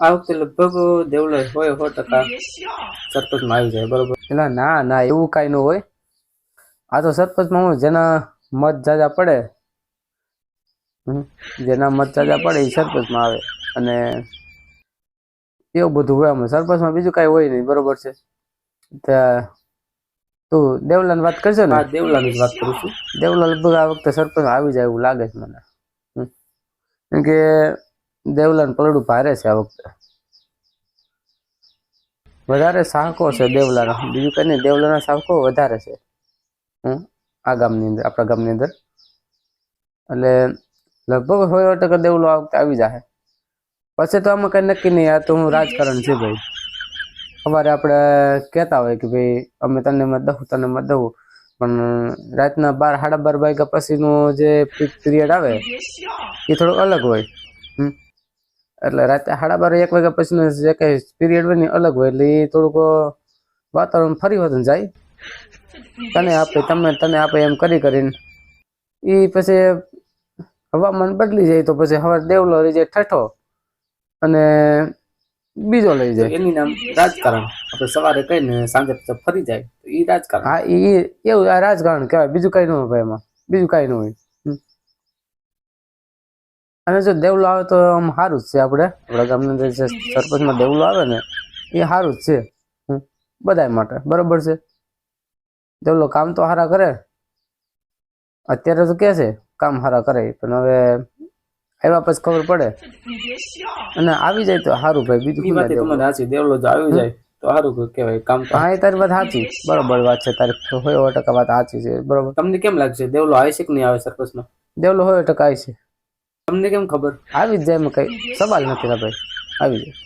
આ વખતે લગભગ દેવલો હોય સો ટકા. સરપંચમાં આવી જાય બરોબર. એટલે ના ના એવું કાંઈ ન હોય. આ તો સરપંચમાં હું જેના મત જાજા પડે જેના મત જાજા પડે એ સરપંચમાં આવે. અને એવું બધું હોય આમાં. સરપંચમાં બીજું કાંઈ હોય નહીં બરોબર છે. તું દેવલાની વાત કરશો ને. આ દેવલાની જ વાત કરું છું. દેવલા લગભગ આ વખતે સરપંચ આવી જાય એવું લાગે છે મને. કેમ કે દેવલાને પલડું ભારે છે આ વખતે. વધારે સાહકો છે દેવલાના. બીજું કઈ નહીં, દેવલાના સાહકો વધારે છે. આ ગામની અંદર, આપણા ગામની અંદર. એટલે લગભગ હોય ટકા દેવલો આ વખતે આવી જાય પછી તો આમાં કઈ નક્કી નહીં, આ તો હું રાજકારણ છું ભાઈ. સવારે આપણે કહેતા હોય કે ભાઈ, અમે તને મત દઉં, તને મત દઉં. પણ રાતના બાર, સાડા બાર વાગ્યા પછીનો જે પીક પિરિયડ આવે, એ થોડું અલગ હોય. હમ. એટલે રાતે સાડા બાર એક વાગ્યા પછીનો જે કઈ પિરિયડ હોય ને અલગ હોય. એટલે એ થોડુંક વાતાવરણ ફરી વતન જાય. તને આપે તમે તને આપે એમ કરી કરીને. એ પછી હવામાન બદલી જાય તો પછી હવે દેવલો રહી જાય ઠઠો અને બીજો લઈ જાય. એની નામ રાજકારણ. આપણે સવારે કહીને સાંજે ફરી જાય. તો એ રાજકારણ. હા એ એવું આ રાજકારણ કહેવાય. બીજું કઈ ન હોય એમાં. બીજું કઈ ન હોય. અને જો દેવલો આવે તો આમ સારું જ છે આપણે. આપણા ગામની અંદર જે સરપંચમાં દેવલો આવે ને એ સારું જ છે. હમ. બધાય માટે બરોબર છે. દેવલો કામ તો સારા કરે. અત્યારે તો કે છે કામ સારા કરે પણ હવે આવ્યા પછી ખબર પડે. અને આવી જાય તો સારું ભાઈ બીજું વાત સાચી દેવલો જો આવી જાય તો સારું કહેવાય કામ હા એ તારી વાત સાચી બરોબર વાત છે તારી હોય ટકા વાત સાચી છે બરોબર. તમને કેમ લાગશે દેવલો આવે છે કે નહીં આવે સરપંચમાં? દેવલો હોય ટકા આવી છે તમને કેમ ખબર? આવી જ જાય મકાઈ કઈ સવાલ નથી ભાઈ. આવી જાય.